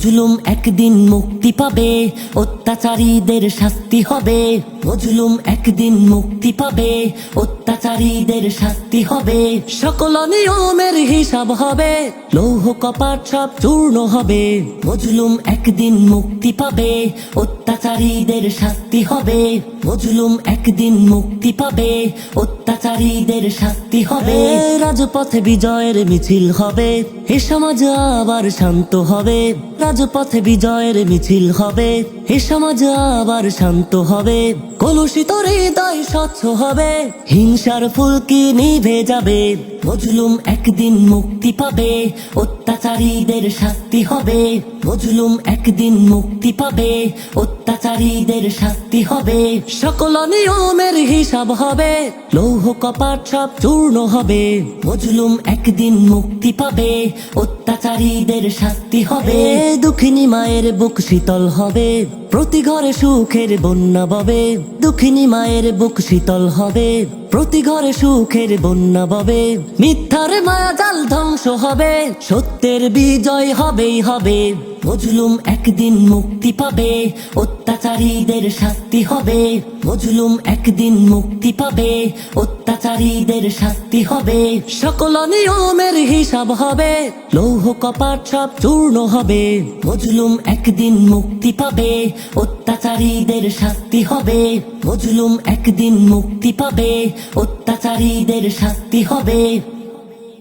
মজলুম একদিন মুক্তি পাবে, অত্যাচারীদের শাস্তি হবে। মজলুম একদিন মুক্তি পাবে, অত্যাচারীদের শাস্তি হবে। সকল নিয়মের হিসাব হবে, লৌহ কপাট সব চূর্ণ হবে। মজলুম একদিন মুক্তি পাবে, অত্যাচারীদের শাস্তি হবে। মজলুম একদিন মুক্তি পাবে, অত্যাচারীদের শাস্তি হবে, রাজপথে বিজয়ের মিছিল হবে এ সমাজ আবার শান্ত হবে, রাজপথে বিজয়ের মিছিল হবে এ সমাজ আবার শান্ত হবে, কলুষিত হৃদয় স্বচ্ছ হবে, হিংসার ফুলকি নিভে যাবে? মজলুম একদিন মুক্তি পাবে, অত্যাচারীদের শাস্তি হবে মজলুম একদিন মুক্তি পাবে, অত্যাচারীদের শাস্তি হবে, সকল নিয়মের হিসাব হবে, লৌহ কপাট সব চূর্ণ হবে। মজলুম একদিন মুক্তি পাবে, অত্যাচারীদের শাস্তি হবে, দুঃখিনী মায়ের বুক শীতল হবে, প্রতি ঘরে সুখের বন্যা ববে। দুঃখিনী মায়ের বুক শীতল হবে, প্রতি ঘরে সুখের বন্যা ববে, মিথ্যার মায়া জাল ধ্বংস হবে, সত্যের বিজয় হবেই হবে। মজলুম একদিন মুক্তি পাবে, অত্যাচারীদের শাস্তি হবে। মজলুম একদিন মুক্তি পাবে, অত্যাচারীদের শাস্তি হবে, সকল নিয়মের হিসাব হবে, লৌহ কপাট সব চূর্ণ হবে। মজলুম একদিন মুক্তি পাবে, অত্যাচারীদের শাস্তি হবে মজলুম একদিন মুক্তি পাবে, অত্যাচারীদের শাস্তি হবে।